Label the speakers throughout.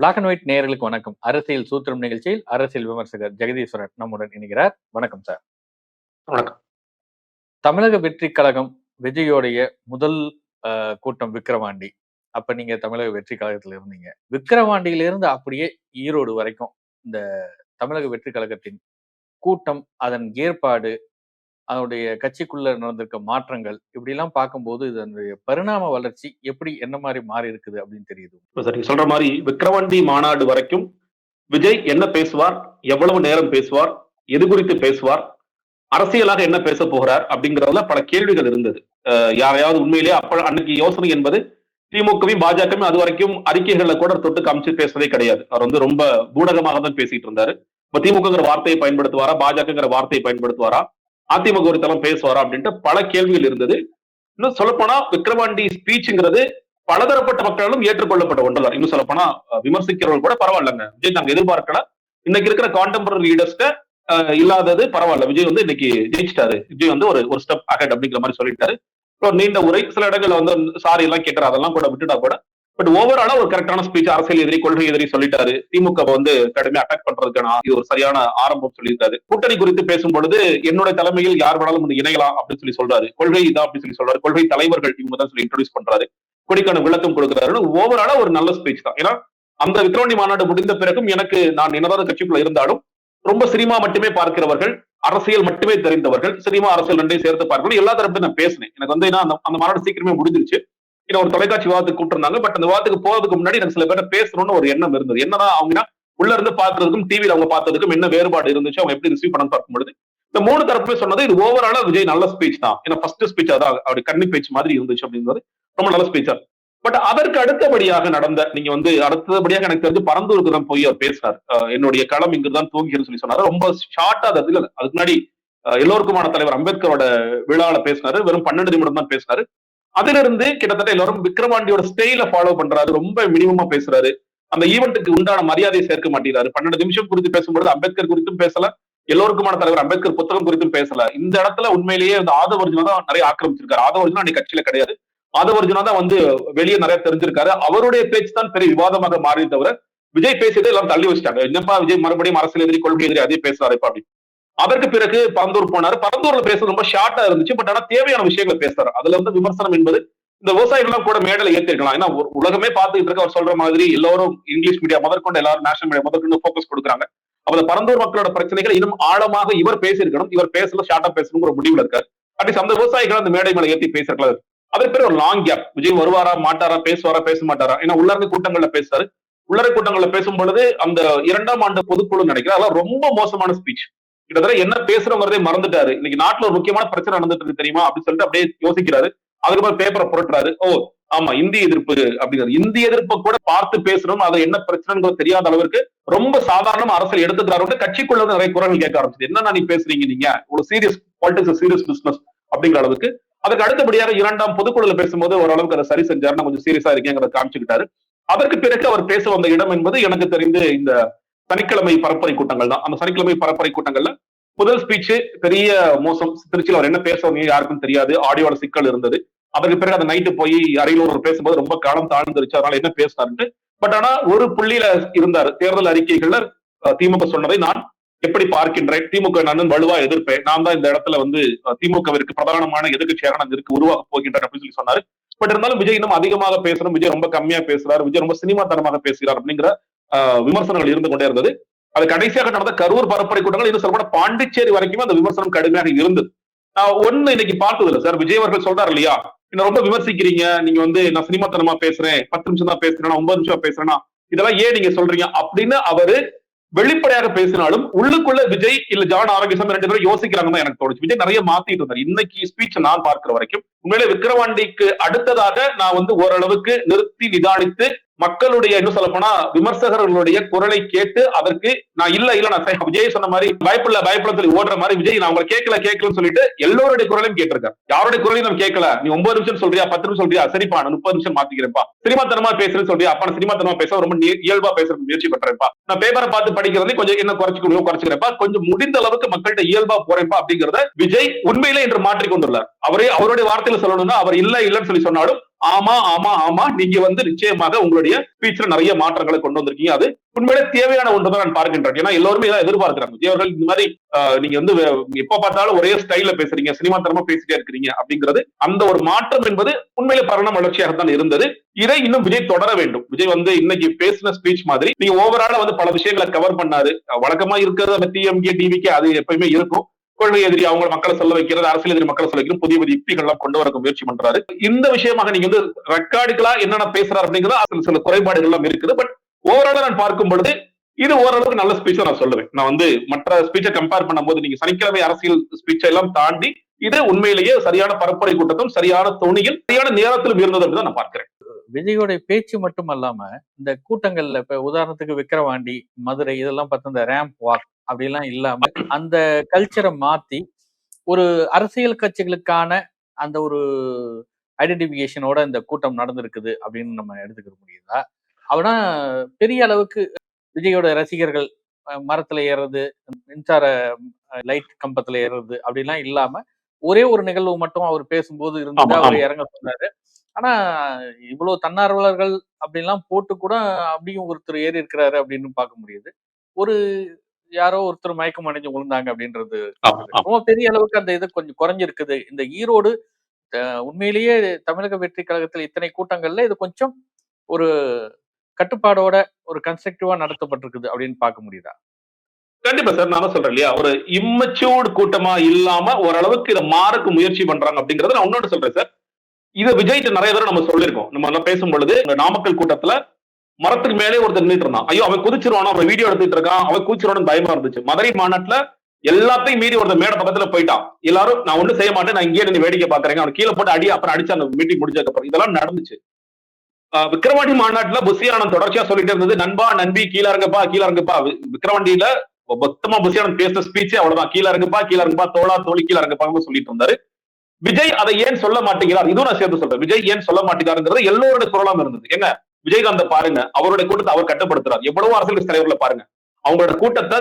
Speaker 1: Black and white நேயர்களுக்கு வணக்கம். அரசியல் சூத்திரம் நிகழ்ச்சியில் அரசியல் விமர்சகர் ஜெகதீஸ்வரன் நம்முடன் இணைகிறார். வணக்கம் சார்.
Speaker 2: வணக்கம்.
Speaker 1: தமிழக வெற்றி கழகம் விஜயோடைய முதல் கூட்டம் விக்கிரவாண்டி. அப்ப நீங்க தமிழக வெற்றி கழகத்துல இருந்தீங்க. விக்கிரவாண்டியில இருந்து அப்படியே ஈரோடு வரைக்கும் இந்த தமிழக வெற்றி கழகத்தின் கூட்டம் அதன் ஏற்பாடு அதனுடைய கட்சிக்குள்ள நடந்திருக்க மாற்றங்கள் இப்படி எல்லாம் பார்க்கும்போது இதனுடைய பரிணாம வளர்ச்சி எப்படி என்ன மாதிரி மாறி இருக்குது அப்படின்னு தெரியுது
Speaker 2: இப்ப சொல்ற மாதிரி விக்ரவாண்டி மாநாடு வரைக்கும் விஜய் என்ன பேசுவார் எவ்வளவு நேரம் பேசுவார் எது குறித்து பேசுவார் அரசியலாக என்ன பேச போகிறார் அப்படிங்கறதுல பல கேள்விகள் இருந்தது. அஹ் யாரையாவது உண்மையிலேயே அப்ப அன்னைக்கு யோசனை என்பது திமுகவும் பாஜகவும் அது வரைக்கும் அறிக்கைகள்ல கூட தொட்டு காமிச்சு பேசுறதே கிடையாது. அவர் வந்து ரொம்ப பூடகமாக தான் பேசிட்டு இருந்தாரு. இப்ப திமுகங்கிற வார்த்தையை பயன்படுத்துவாரா பாஜகங்கிற வார்த்தையை பயன்படுத்துவாரா அதிமுக ஒரு தளம் பேசுவாரா அப்படின்ட்டு பல கேள்விகள் இருந்தது. இன்னும் சொல்லப்போனா விக்ரவாண்டி ஸ்பீச்ங்கிறது பலதரப்பட்ட மக்களாலும் ஏற்றுக்கொள்ளப்பட்ட ஒன்றல்ல இன்னும் சொல்லப்போனா விமர்சிக்கிறவர்கள் கூட பரவாயில்லங்க. விஜய் நாங்க எதிர்பார்க்கல. இன்னைக்கு இருக்கிற கான்டெம்பரரி லீடர்ஸ்க்கு இல்லாதது பரவாயில்ல. விஜய் வந்து இன்னைக்கு ஜெயிச்சிட்டாரு. விஜய் வந்து ஒரு ஒரு ஸ்டெப் அகட் அப்படிங்கிற மாதிரி சொல்லிட்டாரு. ஒரு நீண்ட உரை. சில இடங்கள்ல வந்து சாரி எல்லாம் கேட்டாரு அதெல்லாம் கூட விட்டுட்டா கூட பட் ஓவராலா ஒரு கரெக்டான ஸ்பீச் அரசியல் எதிரி கொள்கை எதிரி சொல்லிட்டாரு. திமுக வந்து கடுமையா அட்டாக் பண்றதுக்கான இது ஒரு சரியான ஆரம்பம் சொல்லியிருக்காரு. கூட்டணி குறித்து பேசும் பொழுது என்னுடைய தலைமையில் யார் வேணாலும் வந்து இணையலாம் அப்படின்னு சொல்லி சொல்றாரு. கொள்கை இதான் அப்படின்னு சொல்லி சொல்றாரு. கொள்கை தலைவர்கள் இவங்க தான் சொல்லி இன்ட்ரோடியூஸ் பண்றாரு. கொடிக்கான விளக்கம் கொடுக்கிறாரு. ஓவராலா ஒரு நல்ல ஸ்பீச் தான். ஏன்னா அந்த விக்ரவாண்டி மாநாடு முடிந்த பிறகும் எனக்கு நான் என்னதான் கட்சிக்குள்ள இருந்தாலும் ரொம்ப சினிமா மட்டுமே பார்க்கிறவர்கள் அரசியல் மட்டுமே தெரிந்தவர்கள் சினிமா அரசியல் ரெண்டையும் சேர்த்து பார்க்கணும். எல்லா தரப்பையும் நான் பேசினேன். எனக்கு வந்து ஏன்னா அந்த மாநாடு சீக்கிரமே முடிஞ்சிருச்சு. ஏன்னா ஒரு தொலைக்காட்சி விவாதத்துக்கு கூப்பிட்டுருந்தாங்க. பட் அந்த விவாதத்துக்கு போறதுக்கு முன்னாடி எனக்கு சில பேர் பேசணும்னு ஒரு எண்ணம் இருந்தது. என்னதான் அவங்க உள்ள இருந்து பாத்துறதுக்கும் டிவியில அவங்க பார்த்ததுக்கும் என்ன வேறுபாடு இருந்துச்சு? அவங்க எப்படி ரிசீவ் பண்ண பார்க்கும்பொழுது இந்த மூணு தரப்புமே சொன்னது இது ஓவராலா விஜய் நல்ல ஸ்பீச் தான். ஏன்னா ஃபர்ஸ்ட் ஸ்பீச் அதான் அப்படி கண்ணி பேச்சு மாதிரி இருந்துச்சு அப்படிங்கிறது ரொம்ப நல்ல ஸ்பீச்சா பட் அதற்கு அடுத்தபடியாக நடந்த நீங்க வந்து அடுத்தபடியாக எனக்கு தெரிஞ்சு பரந்தூருக்கு தான் போய் அவர் பேசினார் என்னுடைய களம் இங்குதான் தூங்கின்னு சொல்லி சொன்னாரு. ரொம்ப ஷார்ட்டா அது அதுக்கு முன்னாடி எல்லோருக்குமான தலைவர் அம்பேத்கரோட விழால பேசினாரு. வெறும் பன்னெண்டு நிமிடம் தான் பேசினாரு. அதுல இருந்து கிட்டத்தட்ட எல்லாரும் விக்ரவாண்டியோட ஸ்டைல ஃபாலோ பண்றாரு. ரொம்ப மினிமமா பேசுறாரு. அந்த ஈவெண்ட்டுக்கு உண்டான மரியாதையை சேர்க்க மாட்டேங்கிறாரு. பன்னெண்டு நிமிஷம் குறித்து பேசும்போது அம்பேத்கர் குறித்தும் பேசல. எல்லோருக்குமான தலைவர் அம்பேத்கர் புத்தகம் குறித்தும் பேசல. இந்த இடத்துல உண்மையிலேயே அந்த ஆதவர்ஜுனா தான் நிறைய ஆக்கிரமிச்சிருக்காரு. ஆதவர்ஜுனா அன்னைக்கு கட்சியில கிடையாது. ஆதவர்ஜுனா தான் வந்து வெளியே நிறைய தெரிஞ்சிருக்காரு. அவருடைய பேச்சு தான் பெரிய விவாதமாக மாறி தவிர விஜய் பேசியதை எல்லாம் தள்ளி வச்சிட்டாங்க. என்னப்பா விஜய் மறுபடியும் அரசியல் எதிரி கொள்கை எதிரி அதே பேசுறாரு இப்ப அப்படி. அதற்கு பிறகு பரந்தூர் போனாரு. பரந்தூர்ல பேசுறது ரொம்ப ஷார்ட்டா இருந்துச்சு. பட் ஆனா தேவையான விஷயங்களை பேசுறாரு. அதுல வந்து விமர்சனம் என்பது இந்த விவசாயிகள்லாம் கூட மேடல ஏத்திருக்கலாம். ஏன்னா உலகமே பார்த்துட்டு இருக்க. அவர் சொல்ற மாதிரி எல்லாரும் இங்கிலீஷ் மீடியா முதற்கொண்டு எல்லாரும் நேஷனல் மீடியா முதற்கொண்டு போக்கஸ் கொடுக்குறாங்க. அப்ப பரந்தூர் மக்களோட பிரச்சனைகள் இன்னும் ஆழமாக இவர் பேசியிருக்கணும். இவர் பேசல ஷார்ட்டா பேசணுங்கிற முடிவுல இருக்காரு. அட்லீஸ்ட் அந்த விவசாயிகள் அந்த மேடை மேல ஏத்தி பேசிருக்கலாம் அதற்கு பேர் ஒரு லாங் கேப் விஜய் வருவாரா மாட்டாரா பேசுவாரா பேச மாட்டாரா? ஏன்னா உள்ளரங்க கூட்டங்கள்ல பேசுறாரு. உள்ளரை கூட்டங்கள்ல பேசும் பொழுது அந்த இரண்டாம் ஆண்டு பொதுக்குழு நினைக்கிறார். அதெல்லாம் ரொம்ப மோசமான ஸ்பீச் கிட்டத்தட்ட என்ன பேசுறோங்கிறதே மறந்துட்டாரு. இன்னைக்கு நாட்டுல ஒரு முக்கியமான பிரச்சனை நடந்துட்டு இருக்கு தெரியுமா? அப்படின்னு சொல்லிட்டு அப்படியே யோசிக்கிறாரு. அதுக்கப்புறம் பேப்பரை புரட்டுறாரு. ஓ ஆமா இந்திய எதிர்ப்பு அப்படிங்கிறது இந்திய எதிர்ப்பை கூட பார்த்து பேசணும் அது என்ன பிரச்சனைங்கிறது தெரியாத அளவுக்கு ரொம்ப சாதாரணமா அரசியல் எடுத்துக்கிறாரு கட்சிக்குள்ள நிறைய குரல் கேட்க ஆரம்பிச்சது. என்ன நீ பேசுறீங்க நீங்க? ஒரு சீரியஸ் பாலிடிக்ஸ் சீரியஸ் பிசினஸ் அப்படிங்கிற அளவுக்கு. அதுக்கு அடுத்தபடியாக இரண்டாம் பொதுக்குழுல பேசும்போது ஓரளவுக்கு அதை சரி செஞ்சாருன்னா கொஞ்சம் சீரியஸா இருக்கேங்கிறத காமிச்சுக்கிட்டாரு. அதற்கு பிறகு அவர் பேச வந்த இடம் என்பது எனக்கு தெரிந்து இந்த சனிக்கிழமை பரப்புரை கூட்டங்கள் தான். அந்த சனிக்கிழமை பரப்புரை கூட்டங்கள்ல முதல் ஸ்பீச் பெரிய மோசம். திருச்சியில் அவர் என்ன பேசுவாங்க யாருக்கும் தெரியாது. ஆடியோட சிக்கல் இருந்தது. அதற்கு பிறகு அந்த நைட்டு போய் அரியலூர் பேசும்போது ரொம்ப காலம் தாழ்ந்துருச்சு. அதனால என்ன பேசினாருன்ட்டு பட் ஆனா ஒரு புள்ளியில இருந்தாரு. தேர்தல் அறிக்கைகள்ல அஹ், திமுக சொன்னதை நான் எப்படி பார்க்கின்றேன்? திமுக நான் வலுவா எதிர்ப்பேன். நான் தான் இந்த இடத்துல வந்து திமுகவிற்கு பிரதானமான எதிர்கட்சியாக நான் இருக்கு உருவாக போகின்றேன் அப்படின்னு சொல்லி சொன்னாரு. பட் இருந்தாலும் விஜய் இன்னும் அதிகமாக பேசணும். விஜய் ரொம்ப கம்மியா பேசுறாரு. விஜய் ரொம்ப சினிமா தனமாக பேசுகிறார் அப்படிங்கிற விமர்சனங்கள் இருந்து கொண்டே இருந்தது. அது கடைசியாக நடந்த கரூர் பரப்புரை கூட்டங்கள் இன்னும் சொல்லப்பட பாண்டிச்சேரி வரைக்குமே அந்த விமர்சனம் கடுமையாக இருந்தது. நான் ஒண்ணு இன்னைக்கு பார்த்தது இல்லை சார். விஜய் அவர்கள் சொல்றாரு இல்லையா? என்ன ரொம்ப விமர்சிக்கிறீங்க? நீங்க வந்து நான் சினிமாத்தனமா பேசுறேன். பத்து நிமிஷம் தான் பேசுறேன் ஒன்பது நிமிஷம் பேசுறேன்னா இதெல்லாம் ஏன் நீங்க சொல்றீங்க? அப்படின்னு அவரு வெளிப்படையாக பேசினாலும் உள்ளுக்குள்ள விஜய் இல்ல ஜான் ஆரோக்கியசாமி ரெண்டு பேரும் யோசிக்கிறாங்கன்னு எனக்கு தோணுச்சு. விஜய் நிறைய மாத்திட்டு இருந்தார். இன்னைக்கு ஸ்பீச் நான் பார்க்கிற வரைக்கும். உண்மையிலே விக்கிரவாண்டிக்கு அடுத்ததாக நான் வந்து ஓரளவுக்கு நிறுத்தி நிதானித்து மக்களுடைய என்ன சொல்ல போனா விமர்சகர்களுடைய குரலை கேட்டு அதற்கு நான் இல்ல இல்ல நான் விஜய் சொன்ன மாதிரி பயப்பில்ல பயப்பில்ல சொல்லி ஓடுற மாதிரி விஜய் நான் உங்களை கேட்கல கேட்கலன்னு சொல்லிட்டு எல்லோருடைய குரலையும் கேட்டிருக்கேன் யாருடைய குரலையும் நம்ம கேட்கல நீ ஒன்பது நிமிஷம் சொல்றியா பத்து நிமிஷம் சொல்றியா? சரிப்பா நான் முப்பது நிமிஷம் மாத்திக்கிறேன்ப்பா. சினிமா தனமா பேசுறேன்னு சொல்றியா? அப்ப நான் சினிமா தனமா பேச ரொம்ப நீ இயல்பா பேசுறது முயற்சி பண்றேன்ப்பா. நான் பேப்பரை பார்த்து படிக்கிறதே கொஞ்சம் என்ன குறைச்சிக்கணும் குறைச்சிக்கிறேன்ப்பா கொஞ்சம் முடிந்த அளவுக்கு மக்கள்கிட்ட இயல்பா போறேன்ப்பா அப்படிங்கறத விஜய் உண்மையிலே என்று மாற்றிக் கொண்டுள்ளார் அவரே அவருடைய வார்த்தையில சொல்லணும்னா அவர் இல்ல இல்லன்னு சொல்லி சொன்னாலும் ஆமா ஆமா ஆமா நீங்க வந்து நிச்சயமாக உங்களுடைய ஸ்பீச்ல நிறைய மாற்றங்களை கொண்டு வந்திருக்கீங்க. அது உண்மையிலே தேவையான ஒன்று தான் நான் பார்க்கின்றேன். ஏன்னா எல்லாருமே இதான் எதிர்பார்க்கிறாங்க. விஜய் இந்த மாதிரி நீங்க வந்து எப்ப பார்த்தாலும் ஒரே ஸ்டைல பேசுறீங்க சினிமா தரமா பேசிட்டே இருக்கிறீங்க அப்படிங்கிறது அந்த ஒரு மாற்றம் என்பது உண்மையிலே பரண வளர்ச்சியாக தான் இருந்தது. இதை இன்னும் விஜய் தொடர வேண்டும். விஜய் வந்து இன்னைக்கு பேசின ஸ்பீச் மாதிரி நீங்க ஓவரால வந்து பல விஷயங்களை கவர் பண்ணாரு. வழக்கமா இருக்கிறது அந்த டிஎம்கே டிவிக்கு அது எப்பயுமே இருக்கும். கொள்கை எதிரி அவங்க மக்களை சொல்ல வைக்கிறது அரசியல் எதிரி மக்களை சொல்ல வைக்கிறது புதிய புதிய யுக்திகள் எல்லாம் கொண்டு வர முயற்சி பண்றாரு. இந்த விஷயமாக நீங்க வந்து ரெக்கார்டுகளா என்னென்ன பேசுறாரு அப்படிங்கிறது அதில் சில குறைபாடுகள் எல்லாம் இருக்குது. பட் ஓவரால நான் பார்க்கும் பொழுது இது ஓரளவுக்கு நல்ல ஸ்பீச்சா நான் சொல்லுவேன். நான் வந்து மற்ற ஸ்பீச்சை கம்பேர் பண்ணும்போது நீங்க சனிக்கிழமை அரசியல் ஸ்பீச்சை எல்லாம் தாண்டி இது உண்மையிலேயே சரியான பரப்புரை கூட்டத்தும் சரியான துணியில் சரியான நேரத்திலும் இருந்தது அப்படின்னு நான் பார்க்கிறேன்.
Speaker 1: விஜயோட பேச்சு மட்டும் அல்லாம இந்த கூட்டங்கள்ல இப்ப உதாரணத்துக்கு விக்கிரவாண்டி மதுரை இதெல்லாம் பார்த்து இந்த ரேம்ப் வாக் அப்படிலாம் இல்லாம அந்த கல்ச்சரை மாத்தி ஒரு அரசியல் கட்சிகளுக்கான அந்த ஒரு ஐடென்டிபிகேஷனோட இந்த கூட்டம் நடந்திருக்குது அப்படின்னு நம்ம எடுத்துக்க முடியுதா? அவனா பெரிய அளவுக்கு விஜயோட ரசிகர்கள் மரத்துல ஏறுறது மின்சார லைட் கம்பத்துல ஏறுறது அப்படிலாம் இல்லாம ஒரே ஒரு நிகழ்வு மட்டும் அவர் பேசும்போது இருந்தது
Speaker 2: ஆமா,
Speaker 1: அவர். இறங்க சொன்னாரு. ஆனா இவ்வளவு தன்னார்வலர்கள் அப்படிலாம் போட்டு கூட அப்படியும் ஒருத்தர் ஏறி இருக்கிறாரு அப்படின்னு பார்க்க முடியுது. ஒரு யாரோ ஒருத்தர் மயக்கம் அடைஞ்சு விழுந்தாங்க அப்படின்றது. ரொம்ப பெரிய அளவுக்கு அந்த இது கொஞ்சம் குறைஞ்சிருக்குது. இந்த ஈரோடு உண்மையிலேயே தமிழக வெற்றி கழகத்தில் இத்தனை கூட்டங்கள்ல இது கொஞ்சம் ஒரு கட்டுப்பாடோட ஒரு கன்ஸ்ட்ரக்டிவா நடத்தப்பட்டிருக்குது அப்படின்னு பார்க்க முடியுதா?
Speaker 2: கண்டிப்பா சார். நான் சொல்றேன் இல்லையா? ஒரு இம்மச்சூர்டு கூட்டமா இல்லாம ஓரளவுக்கு இதை மாறக்கு முயற்சி பண்றாங்க அப்படிங்கறத நான் இன்னொன்று சொல்றேன் சார். இதை விஜய்ட்டு நிறைய தடவை நம்ம சொல்லியிருக்கோம். நம்ம எல்லாம் பேசும் பொழுது நாமக்கல் கூட்டத்துல மரத்துக்கு மேலே ஒருத்தர் நின்றுட்டு இருந்தான். ஐயோ அவன் குதிச்சிருவானோ? அவன் வீடியோ எடுத்துட்டு இருக்கான். அவன் குதிச்சிருவானு பயமா இருந்துச்சு. மதுரை மாநாட்டுல எல்லாத்தையும் மீறி ஒருத்தர் மேட பக்கத்துல போயிட்டான். எல்லாரும் நான் ஒண்ணும் செய்ய மாட்டேன். நான் இங்கே வேடிக்கை பாக்குறேன் அவன் கீழே போட்டு அடி அப்புறம் அடிச்சு அந்த மீட்டிங் முடிஞ்சதுக்கு அப்புறம். இதெல்லாம் நடந்துச்சு. ஆஹ் மாநாட்டுல புசியானந்த் தொடர்ச்சியா சொல்லிட்டு இருந்தது நண்பா நண்பி கீழ இறங்குப்பா கீழ இறங்குப்பா. விக்ரவாண்டியில மொத்தமா புசியானந்த் பேசுற ஸ்பீச்சே அவ்வளவுதான். கீழ இறங்குப்பா கீழ இறங்குப்பா தோளா தோழி கீழ இறங்குப்பாங்க சொல்லிட்டு இருந்தாரு. விஜய் அதை ஏன் சொல்ல மாட்டேங்கிறார்? இதுவும் நான் சேர்த்து சொல்றேன். விஜய் ஏன் சொல்ல மாட்டேங்கிறாருங்கிறது எல்லோருடைய குரலாம் இருந்தது. என்ன விஜயகாந்த பாருங்க அவருடைய கூட்டத்தை அவர் கட்டுப்படுத்துறாரு. எவ்வளவோ அரசியல் கட்சி பாருங்க. அவங்களோட கூட்டத்தை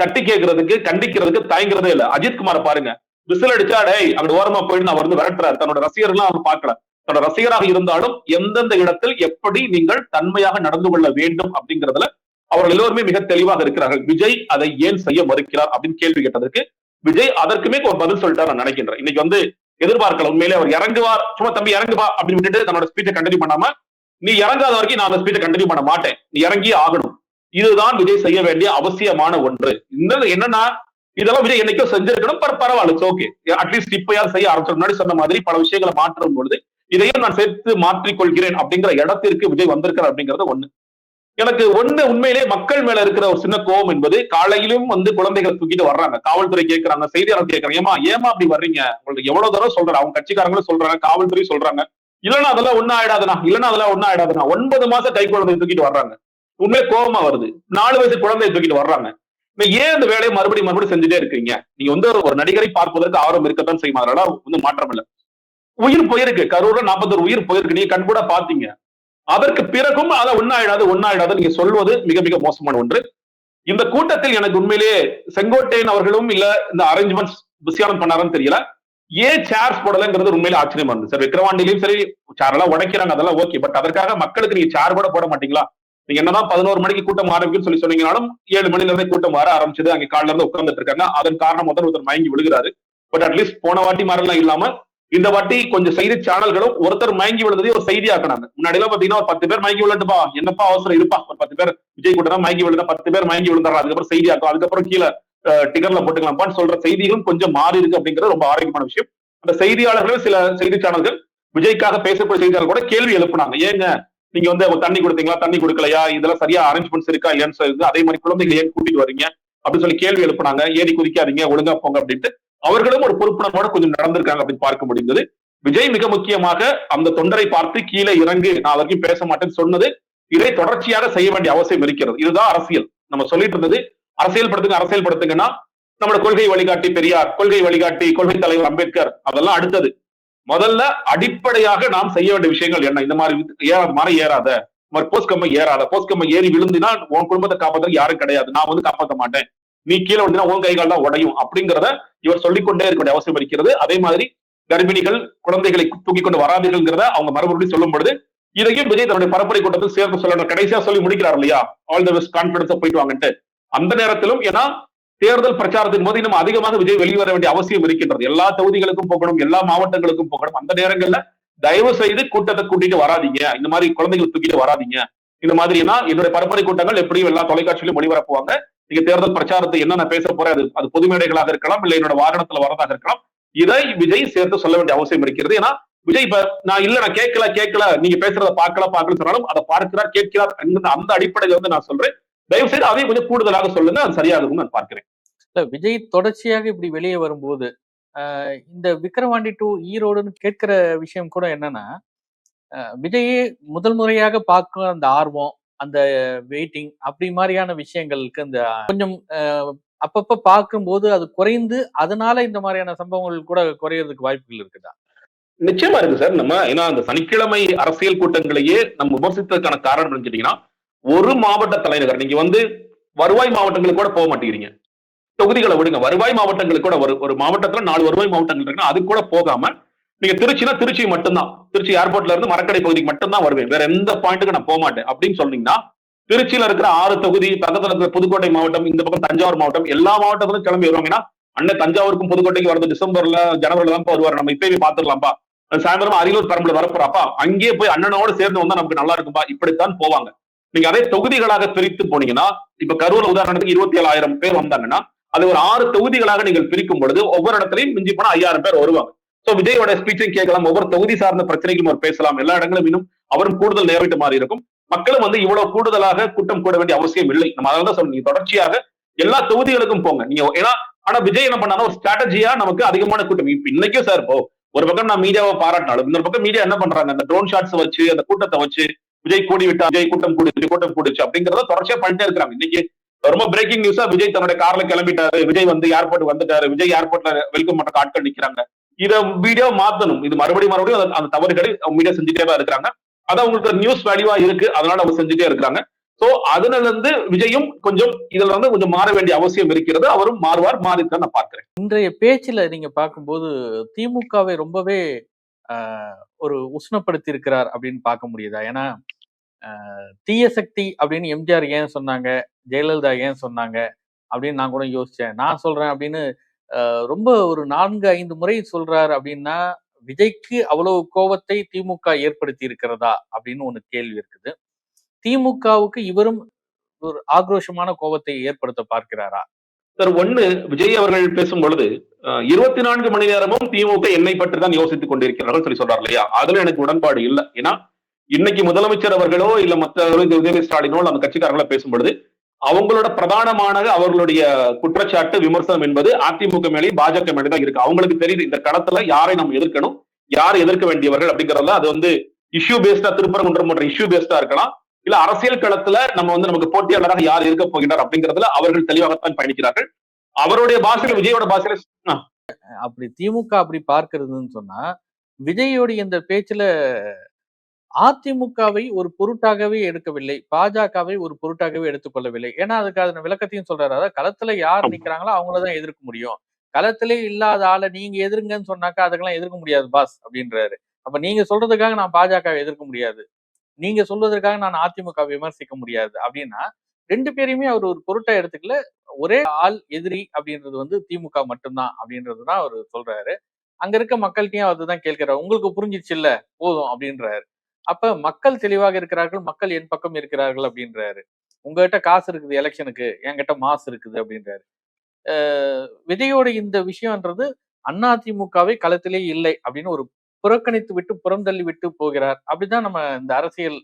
Speaker 2: தட்டி கேட்கறதுக்கு கண்டிக்கிறதுக்கு தயங்குறதே இல்ல. அஜித்குமார் பாருங்க. விசில் அடிச்சா டே அங்க ஓரமா போயிட்டு அவர் வந்து விரட்டுறாரு. தன்னோட ரசிகர்லாம் அவர் பார்க்கல தன்னோட ரசிகராக இருந்தாலும் எந்தெந்த இடத்தில் எப்படி நீங்கள் தன்மையாக நடந்து கொள்ள வேண்டும் அப்படிங்கறதுல அவர்கள் எல்லோருமே மிக தெளிவாக இருக்கிறார்கள். விஜய் அதை ஏன் செய்ய மறுக்கிறார் அப்படின்னு கேள்வி கேட்டதற்கு விஜய் அதற்குமே ஒரு பதில் சொல்லிட்டார் நான் நினைக்கின்றேன். இன்னைக்கு வந்து எதிர்பார்க்கல. உண்மையிலே அவர் இறங்குவார். சும்மா தம்பி இறங்குவா அப்படின்னு விட்டுட்டு தன்னோட ஸ்பீச்சை கண்டினியூ பண்ணாம நீ இறங்காத வரைக்கும் நான் அந்த ஸ்பீச்சை கண்டினியூ பண்ண மாட்டேன். நீ இறங்கியே ஆகணும். இதுதான் விஜய் செய்ய வேண்டிய அவசியமான ஒன்று. இந்த என்னன்னா இதெல்லாம் விஜய் என்னைக்கோ செஞ்சிருக்கணும் பட் பரவாயில்ல. ஓகே அட்லீஸ்ட் இப்பயாவது செய்ய ஆரம்பிச்ச முன்னாடி சொன்ன மாதிரி பல விஷயங்களை மாற்றும் பொழுது இதையும் நான் சேர்த்து மாற்றிக் கொள்கிறேன் அப்படிங்கிற இடத்திற்கு விஜய் வந்திருக்கிறார் அப்படிங்கறது ஒண்ணு. எனக்கு ஒண்ணு உண்மையிலே மக்கள் மேல இருக்கிற ஒரு சின்ன கோபம் என்பது காலையிலும் வந்து குழந்தைகள் தூக்கிட்டு வர்றாங்க. காவல்துறை கேட்கறாங்க செய்தியாளர் கேட்கறாங்க. ஏமா ஏமா அப்படி வர்றீங்க? உங்களுக்கு எவ்வளவு தூரம் சொல்றாங்க அவங்க கட்சிக்காரங்களும் சொல்றாங்க காவல்துறை சொல்றாங்க. இல்லைன்னா அதெல்லாம் ஒண்ணும் ஆயிடாதுண்ணா இல்லைன்னா அதெல்லாம் ஒண்ணும் ஆயிடாதுண்ணா. ஒன்பது மாசம் கை குழந்தையை தூக்கிட்டு வர்றாங்க. உண்மையிலே கோபமா வருது. நாலு வயசு குழந்தையை தூக்கிட்டு வர்றாங்க. நீங்க ஏன் இந்த வேலையை மறுபடியும் மறுபடியும் செஞ்சுட்டே இருக்கீங்க? நீங்க வந்து ஒரு- நடிகரை பார்ப்பதற்கு ஆர்வம் இருக்கத்தான் செய்யும்? அதனால வந்து மாற்றம் இல்லை. உயிர் போயிருக்கு. கரூர்ல நாற்பத்தொரு உயிர் போயிருக்கு. நீங்க கண் கூட பாத்தீங்க அதற்கு பிறகும் அதை ஒன்னாயிடாது ஒன்னாயிடாது நீங்க சொல்வது மிக மிக மோசமான ஒன்று. இந்த கூட்டத்தில் எனக்கு உண்மையிலேயே செங்கோட்டையன் அவர்களும் இல்ல இந்த அரேஞ்ச்மெண்ட்ஸ் புசியானம் பண்ணாரன்னு தெரியல. ஏன் சேர்ஸ் போடலங்கிறது உண்மையில ஆச்சரியமா இருந்தது. சார் விக்ரவாண்டிலையும் சரி சாரெல்லாம் உடைக்கிறாங்க அதெல்லாம் ஓகே பட் அதற்காக மக்களுக்கு நீங்க சார் கூட போட மாட்டீங்களா? நீங்க என்னதான் பதினோரு மணிக்கு கூட்டம் ஆரம்பிக்கும் சொல்லி சொன்னீங்கனாலும் ஏழு மணில இருந்தே கூட்டம் வர ஆரம்பிச்சது. அங்க காலைல இருந்து உட்கார்ந்துட்டு இருக்காங்க. அதன் காரணம் முதல் ஒருத்தர் மயங்கி விழுகிறாரு. பட் அட்லீஸ்ட் போன வாட்டி மாதிரிலாம் இல்லாம இந்த வாட்டி கொஞ்சம் செய்தி சேனல்களும் ஒருத்தர் மயங்கி விழுந்ததே ஒரு செய்தியாக்குனாங்க. முன்னாடி எல்லாம் பாத்தீங்கன்னா ஒரு பத்து பேர் மயங்கி விழுந்துப்பா என்னப்பா அவசரம் இருப்பா. ஒரு பத்து பேர் விஜய் கூட்டம் மயங்கி விழுந்தா பத்து பேர் மயங்கி விழுந்தாரா அதுக்கப்புறம் செய்தி ஆக்கும் அதுக்கப்புறம் கீழே டிக்கர்ல போட்டுக்கலாம்ப்பான்னு சொல்ற செய்திகளும் கொஞ்சம் மாறி இருக்கு அப்படிங்கிறது ரொம்ப ஆரோக்கியமான விஷயம். அந்த செய்தியாளர்களும் சில செய்தி சேனல்கள் விஜய்க்காக பேசக்கூடிய செய்தியாளர் கூட கேள்வி எழுப்புனாங்க. ஏங்க நீங்க வந்து அவங்க தண்ணி கொடுத்தீங்களா? தண்ணி கொடுக்கலையா? இதெல்லாம் சரியா அரேஞ்ச்மெண்ட்ஸ் இருக்கா? இல்லையான்னு சொல்லி அதே மாதிரி குழந்தைங்க ஏன் கூட்டிட்டு வரீங்க? அப்படின்னு சொல்லி கேள்வி எழுப்புனாங்க. ஏறி குதிக்காதீங்க ஒழுங்கா போங்க அப்படின்ட்டு. அவர்களும் ஒரு பொறுப்புணர்வோட கொஞ்சம் நடந்திருக்காங்க அப்படின்னு பார்க்க முடிந்தது. விஜய் மிக முக்கியமாக அந்த தொண்டரை பார்த்து கீழே இறங்கு நான் வரைக்கும் பேச மாட்டேன்னு சொன்னது. இதை தொடர்ச்சியாக செய்ய வேண்டிய அவசியம் இருக்கிறது. இதுதான் அரசியல். நம்ம சொல்லிட்டு இருந்தது அரசியல் படுத்துங்க அரசியல் படுத்துங்கன்னா நம்மளோட கொள்கை வழிகாட்டி பெரியார் கொள்கை வழிகாட்டி கொள்கை தலைவர் அம்பேத்கர் அதெல்லாம் அடுத்தது. முதல்ல அடிப்படையாக நாம் செய்ய வேண்டிய விஷயங்கள் என்ன? இந்த மாதிரி ஏற மரம் ஏறாத மாதிரி போஸ்ட் கம்பை ஏறாத போஸ்ட் கம்பை ஏறி விழுந்தினா உன் குடும்பத்தை காப்பாத்துறதுக்கு யாரும் கிடையாது. நான் வந்து காப்பாற்ற மாட்டேன். நீ கீழே விழுந்தினா உன் கை தான் உடையும் அப்படிங்கிறத இவர் சொல்லிக்கொண்டே இருக்க வேண்டிய அவசியம் இருக்கிறது. அதே மாதிரி கர்ப்பிணிகள் குழந்தைகளை தூக்கி கொண்டு வராதீர்கள்ங்கிறத அவங்க மறுபடியும் சொல்லும் பொழுது இதையும் விஜய் தன்னுடைய பரப்புரை கூட்டத்தில் சேர்த்து சொல்லணும். கடைசியா சொல்லி முடிக்கிறார் இல்லையா? ஆல் த பெஸ்ட் கான்பிடன்ஸா போயிட்டு வாங்கன்ட்டு. அந்த நேரத்திலும் ஏன்னா தேர்தல் பிரச்சாரத்தின் போது இன்னும் அதிகமாக விஜய் வெளிவர வேண்டிய அவசியம் இருக்கின்றது. எல்லா தொகுதிகளுக்கும் போகணும் எல்லா மாவட்டங்களுக்கும் போகணும். அந்த நேரங்கள்ல தயவு செய்து கூட்டத்தை கூட்டிட்டு வராதீங்க. இந்த மாதிரி குழந்தைகளை தூக்கிட்டு வராதீங்க. இந்த மாதிரினா என்னுடைய பரப்புரை கூட்டங்கள் எப்படியும் எல்லா தொலைக்காட்சியிலும் ஒளிபரப்புவாங்க நீங்க தேர்தல் பிரச்சாரத்தை என்ன நான் பேச போறேன் அது அது பொது மேடைகளாக இருக்கலாம் இல்ல என்னோட வாகனத்துல வரதாக இருக்கலாம். இதை விஜய் சேர்த்து சொல்ல வேண்டிய அவசியம் இருக்கிறது. ஏன்னா விஜய் இப்ப நான் இல்ல நான் கேட்கல கேட்கல நீங்க பேசுறத பார்க்கல பார்க்கல சொன்னாலும் அதை பார்க்கிறார் கேட்கிறார் அந்த அடிப்படையில வந்து நான் சொல்றேன். தயவு செய்து அதையும் கொஞ்சம் கூடுதலாக சொல்லுங்க அது சரியாக இருக்கும்னு நான் பார்க்கிறேன்.
Speaker 1: இல்ல விஜய் தொடர்ச்சியாக இப்படி வெளியே வரும்போது இந்த விக்கிரவாண்டி டு ஈரோடுன்னு கேட்கிற விஷயம் கூட என்னன்னா விஜயே முதல் முறையாக பார்க்க அந்த ஆர்வம் அந்த வெயிட்டிங் அப்படி மாதிரியான விஷயங்களுக்கு இந்த கொஞ்சம் அப்பப்ப பார்க்கும்போது அது குறைந்து அதனால இந்த மாதிரியான சம்பவங்கள் கூட குறையறதுக்கு வாய்ப்புகள் இருக்குதா?
Speaker 2: நிச்சயமா இருக்கு சார். நம்ம ஏன்னா அந்த சனிக்கிழமை அரசியல் கூட்டங்களையே நம்ம விமர்சித்ததுக்கான காரணம் கேட்டீங்கன்னா ஒரு மாவட்ட தலைநகர் நீங்க வந்து வருவாய் மாவட்டங்களுக்கு கூட போக மாட்டேங்கிறீங்க. தொகுதிகளை விடுங்க. வருவாய் மாவட்டங்களுக்கு கூட ஒரு ஒரு மாவட்டத்துல நாலு வருவாய் மாவட்டங்கள் இருக்குன்னா அது கூட போகாம நீங்க திருச்சினா திருச்சி மட்டும்தான். திருச்சி ஏர்போர்ட்ல இருந்து மரக்கடை பகுதிக்கு மட்டும்தான் வருவேன். வேற எந்த பாயிண்ட்டுக்கு நான் போக மாட்டேன். அப்படின்னு சொன்னீங்கன்னா திருச்சியில இருக்கிற ஆறு தொகுதி பக்கத்துல இருக்கிற புதுக்கோட்டை மாவட்டம் இந்த பக்கம் தஞ்சாவூர் மாவட்டம் எல்லா மாவட்டத்திலும் கிளம்பி வருவாங்கன்னா அண்ணன் தஞ்சாவூருக்கும் புதுக்கோட்டைக்கு வரது டிசம்பர்ல ஜனவரில தான் வருவார். நம்ம இப்பவே பாத்துக்கலாம்ப்பா சாயந்தரம் அரியலூர் பெரம்பலூர் வரப்போறாப்பா. அங்கேயே போய் அண்ணனோட சேர்ந்து வந்தா நமக்கு நல்லா இருக்கும்பா. இப்படித்தான் போவாங்க. நீங்க அதே தொகுதிகளாக பிரித்து போனீங்கன்னா இப்ப கரூர் உதாரணத்துக்கு இருபத்தி ஏழாயிரம் பேர் வந்தாங்கன்னா அது ஒரு ஆறு தொகுதிகளாக நீங்கள் பிரிக்கும் பொழுது ஒவ்வொரு இடத்துலையும் மிஞ்சி போனா ஐயாயிரம் பேர் வருவாங்க. சோ விஜயோட ஸ்பீச்சும் கேட்கலாம். ஒவ்வொரு தொகுதி சார்ந்த பிரச்சனைகளும் அவர் பேசலாம். எல்லா இடங்களும் இன்னும் அவரும் கூடுதல் நேரிட்ட மாதிரி இருக்கும். மக்களும் வந்து இவ்வளவு கூடுதலாக கூட்டம் கூட வேண்டிய அவசியம் இல்லை. நம்ம அதான் தான் நீங்க தொடர்ச்சியாக எல்லா தொகுதிகளுக்கும் போங்க. நீங்க ஏன்னா ஆனா விஜய் என்ன பண்ணாலும் ஒரு ஸ்ட்ராட்டஜியா நமக்கு அதிகமான கூட்டம். இப்ப இன்னைக்கும் சார் இப்போ ஒரு பக்கம் நான் மீடியாவை பாராட்டினாலும் இன்னொரு பக்கம் மீடியா என்ன பண்றாங்க? அந்த ட்ரோன் ஷாட்ஸ் வச்சு அந்த கூட்டத்தை வச்சு விஜய் கூடி விட்டா விஜய் கூட்டம் கூடிச்சு கூட்டம் கூடிச்சு அப்படிங்கறத தொடர்ச்சியா பண்ணிட்டே இருக்கிறாங்க. இன்னைக்கு ரொம்ப பிரேக்கிங் நியூஸா விஜய் தன்னுடைய கார்ல கிளம்பிட்டாரு. விஜய் வந்து ஏர்போர்ட் வந்துட்டாரு. விஜய் ஏர்போர்ட்ல வெல்கம் பண்ற ஆட்கள் நிக்கிறாங்க. இத வீடியோ மாத்தணும். இது மறுபடியும் மறுபடியும் அந்த- அந்த தவறுகளை மீடியா செஞ்சுட்டே தான் இருக்கிறாங்க. அதான் உங்களுக்கு நியூஸ் வேல்யூவா இருக்கு. அதனால அவங்க செஞ்சுட்டே இருக்கிறாங்க. சோ அதுல இருந்து விஜயும் கொஞ்சம் இதுல வந்து கொஞ்சம் மாற வேண்டிய அவசியம் இருக்கிறது. அவரும் மாறுவார். மாறித்தான் நான் பார்க்கிறேன்.
Speaker 1: இன்றைய பேச்சுல நீங்க பார்க்கும்போது திமுகவை ரொம்பவே ஒரு உஷ்ணப்படுத்தி இருக்கிறார் அப்படின்னு பார்க்க முடியுதா? ஏன்னா தீய சக்தி அப்படின்னு எம்ஜிஆர் ஏன் சொன்னாங்க? ஜெயலலிதா ஏன் சொன்னாங்க? அப்படின்னு நான் கூட யோசிச்சேன். நான் சொல்றேன் அப்படின்னு ரொம்ப ஒரு நான்கு ஐந்து முறை சொல்றாரு அப்படின்னா விஜய்க்கு அவ்வளவு கோபத்தை திமுக ஏற்படுத்தி இருக்கிறதா அப்படின்னு ஒன்று கேள்வி இருக்குது. திமுகவுக்கு இவரும் ஒரு ஆக்ரோஷமான கோபத்தை ஏற்படுத்த பார்க்கிறாரா?
Speaker 2: சார் ஒன்னு விஜய் அவர்கள் பேசும் பொழுது இருபத்தி நான்கு மணி நேரமும் திமுக என்னை பற்றி தான் யோசித்துக் கொண்டிருக்கிறார்கள் சொல்லி சொல்றாரு இல்லையா? அதுல எனக்கு உடன்பாடு இல்லை. ஏன்னா இன்னைக்கு முதலமைச்சர் அவர்களோ இல்ல மற்ற உதயநிதி ஸ்டாலினோ நம்ம அந்த கட்சிக்காரங்களோ பேசும் பொழுது அவங்களோட பிரதானமான அவர்களுடைய குற்றச்சாட்டு விமர்சனம் என்பது அதிமுக மேலேயும் பாஜக மேலே தான் இருக்கு. அவங்களுக்கு தெரியுது இந்த களத்துல யாரை நம்ம எதிர்க்கணும் யார் எதிர்க்க வேண்டியவர்கள் அப்படிங்கறதுல அது வந்து இஷ்யூ பேஸ்டா திருப்பரங்குன்றம் போன்ற இஷ்யூ பேஸ்டா இருக்கலாம். இல்ல அரசியல் களத்துல நம்ம வந்து நமக்கு போட்டியாளராக யார் இருக்க போகிறார் அப்படிங்கறதுல அவர்கள் தெளிவாகத்தான் பயணிக்கிறார்கள். அவருடைய பாஷையில விஜயோட பாஷையில
Speaker 1: அப்படி திமுக அப்படி பார்க்கிறதுன்னு சொன்னா விஜயோடைய இந்த பேச்சுல அதிமுகவை ஒரு பொருட்டாகவே எடுக்கவில்லை. பாஜகவை ஒரு பொருட்டாகவே எடுத்துக்கொள்ளவில்லை. ஏன்னா அதுக்கான விளக்கத்தையும் சொல்றாரு. அதாவது களத்துல யார். நிக்கிறாங்களோ அவங்களதான் எதிர்க்க முடியும். களத்திலே இல்லாத ஆளை நீங்க எதிர்ங்கன்னு சொன்னாக்கா அதுக்கெல்லாம் எதிர்க்க முடியாது பாஸ் அப்படின்றாரு. அப்ப நீங்க சொல்றதுக்காக நான் பாஜகவை எதிர்க்க முடியாது. நீங்க சொல்வதற்காக நான் அதிமுக விமர்சிக்க முடியாது. அப்படின்னா ரெண்டு பேரையுமே அவர் ஒரு பொருட்டா எடுத்துக்கல. ஒரே ஆள் எதிரி அப்படின்றது வந்து திமுக மட்டும்தான் அப்படின்றது தான் அவர் சொல்றாரு. அங்க இருக்க மக்கள்கிட்டயும் அதுதான் கேட்கிறார். உங்களுக்கு புரிஞ்சிச்சு இல்ல? போதும். அப்படின்றாரு. அப்ப மக்கள் தெளிவாக இருக்கிறார்கள் மக்கள் என் பக்கம் இருக்கிறார்கள் அப்படின்றாரு. உங்ககிட்ட காசு இருக்குது எலெக்ஷனுக்கு என்கிட்ட மாசு இருக்குது. அப்படின்றாரு. அஹ் விஜயோட இந்த விஷயம்ன்றது அதிமுகவை களத்திலே இல்லை அப்படின்னு ஒரு புறக்கணித்து விட்டு புறந்தள்ளி விட்டு போகிறார். அப்படிதான் நம்ம இந்த அரசியல்